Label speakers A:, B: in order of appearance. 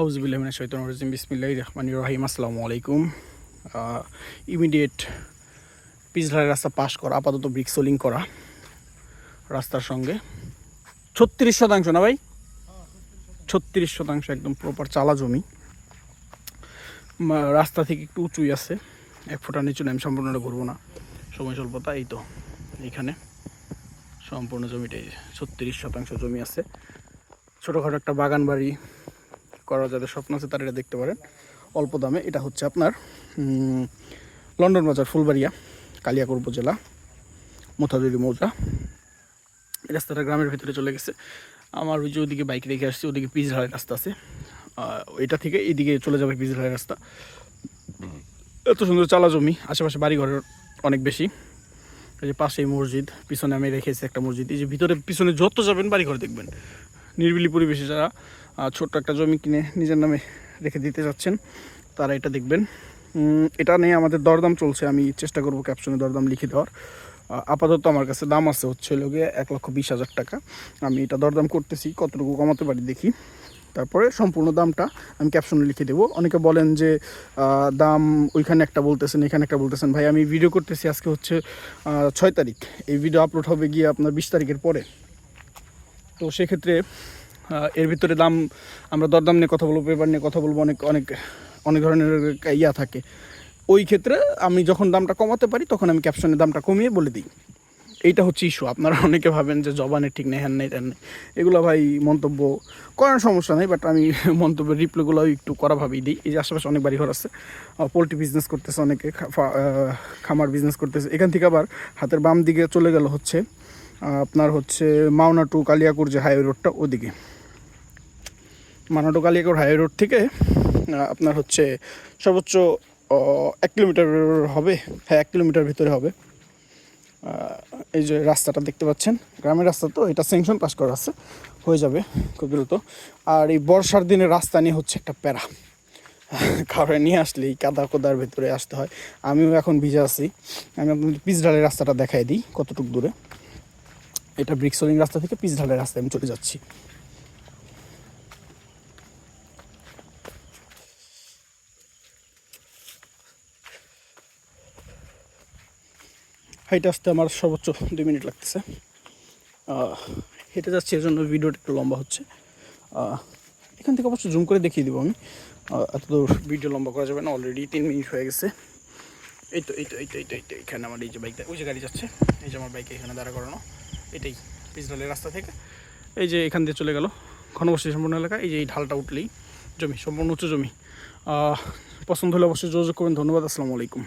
A: আউজবিল্লামিনা শৈতন রাজিম। রহিম। আসসালামু আলাইকুম। ইমিডিয়েট পিছলার রাস্তা পাশ করা, আপাতত ব্রিক সোলিং করা রাস্তার সঙ্গে। ছত্রিশ শতাংশ না ভাই? ছত্রিশ শতাংশ একদম প্রপার চালা জমি। রাস্তা থেকে একটু উঁচুই আছে। এক ফোঁটা নিচু আমি সম্পূর্ণটা ঘুরবো না। সময় স্বল্পতা, এই তো এইখানে সম্পূর্ণ জমিটাই। ছত্রিশ শতাংশ জমি আছে। ছোটোখাটো একটা বাগান বাড়ি করার যাদের স্বপ্ন আছে তারা এটা দেখতে পারেন। অল্প দামে। এটা হচ্ছে আপনার লন্ডন বাজার, ফুলবাড়িয়া কালিয়াকোর উপজেলা মোথাদুরি মৌজা। এই রাস্তাটা গ্রামের ভিতরে চলে গেছে। আমার ওই যে ওদিকে বাইক রেখে আসছি, ওদিকে পিচঢালের রাস্তা আছে। এটা থেকে এইদিকে চলে যাবে পিচঢালের রাস্তা। এত সুন্দর চালা জমি, আশেপাশে বাড়িঘরের অনেক বেশি। এই যে পাশেই মসজিদ, পিছনে আমি রেখেছি একটা মসজিদ। এই যে ভিতরে পিছনে যত যাবেন বাড়িঘর দেখবেন। নিরিবিলি পরিবেশে যারা ছোট্ট একটা জমি কিনে নিজের নামে রেখে দিতে যাচ্ছেন। তারা এটা দেখবেন। এটা নিয়ে আমাদের দরদাম চলছে। আমি চেষ্টা করব ক্যাপশনে দরদাম লিখে দেওয়ার। আপাতত আমার কাছে দাম আছে হচ্ছে লোকে এক লক্ষ বিশ হাজার টাকা। আমি এটা দরদাম করতেছি, কতটুকু কমাতে পারি দেখি। তারপরে সম্পূর্ণ দামটা আমি ক্যাপশনে লিখে দেবো। অনেকে বলেন যে দাম ওইখানে একটা বলতেছেন, এখানে একটা বলতেছেন। ভাই, আমি ভিডিও করতেছি আজকে হচ্ছে ছয় তারিখ। এই ভিডিও আপলোড হবে গিয়ে আপনার বিশ তারিখের পরে। তো সেক্ষেত্রে এর ভিতরে দাম আমরা দরদাম নিয়ে কথা বলব, পেপার নিয়ে কথা বলব, অনেক অনেক অনেক ধরনের ইয়া থাকে। ওই ক্ষেত্রে আমি যখন দামটা কমাতে পারি, তখন আমি ক্যাপশনে দামটা কমিয়ে বলে দিই। এইটা হচ্ছে ইস্যু আপনারা অনেকে ভাবেন যে জবানে ঠিক নেই, হ্যান নেই তেন নেই। এগুলো ভাই মন্তব্য করার সমস্যা নেই বাট আমি মন্তব্যের রিপ্লাইগুলো একটু করাভাবেই দিই। এই যে আশেপাশে অনেক বাড়িঘর আছে পোলট্রি বিজনেস করতেছে, অনেকে খামার বিজনেস করতেছে। এখান থেকে আবার হাতের বাম দিকে চলে গেল হচ্ছে আপনার হচ্ছে মাওনা টু কালিয়াকুর যে হাইওয়ে রোডটা ওদিকে। Mawna to Kaliakair highway road থেকে আপনার হচ্ছে সর্বোচ্চ এক কিলোমিটার হবে হ্যাঁ এক কিলোমিটার ভিতরে হবে। এই যে রাস্তাটা দেখতে পাচ্ছেন, গ্রামের রাস্তা তো, এটা স্যাংশন পাস করা আছে হয়ে যাবে খুব দ্রুত। আর এই বর্ষার দিনে রাস্তা নিয়ে হচ্ছে একটা প্যারা, কারণে নিয়ে আসলে এই কাদা কোদার ভেতরে আসতে হয়। আমিও এখন ভিজে আছি, আমি আপনাদের পিচঢালের রাস্তাটা দেখাই দিই কতটুকু দূরে। এটা ব্রিক্সলিং রাস্তা থেকে পিচঢালের রাস্তায় আমি চলে যাচ্ছি। হাইটে আসতে আমার সর্বোচ্চ দুই মিনিট লাগতেছে। হেঁটে যাচ্ছি এর জন্য ভিডিওটা একটু লম্বা হচ্ছে। এখান থেকে অবশ্য জুম করে দেখিয়ে দেবো আমি। আহ, এত দূর ভিডিও লম্বা করা যাবে না অলরেডি তিন মিনিট হয়ে গেছে। এই তো এই তো এই তো এই তো এই তো এখানে আমার এই যে বাইকটা ওই যে গাড়ি যাচ্ছে। এই যে আমার বাইক এখানে দাঁড়া করানো। এটাই পিছডালের রাস্তা থেকে। এই যে এখান দিয়ে চলে গেল ঘনবসতি সম্পূর্ণ এলাকা। এই যে এই ঢালটা উঠলেই জমি সম্পূর্ণ উঁচু জমি। পছন্দ হলে অবশ্যই যোগাযোগ করবেন। ধন্যবাদ আসসালামু আলাইকুম।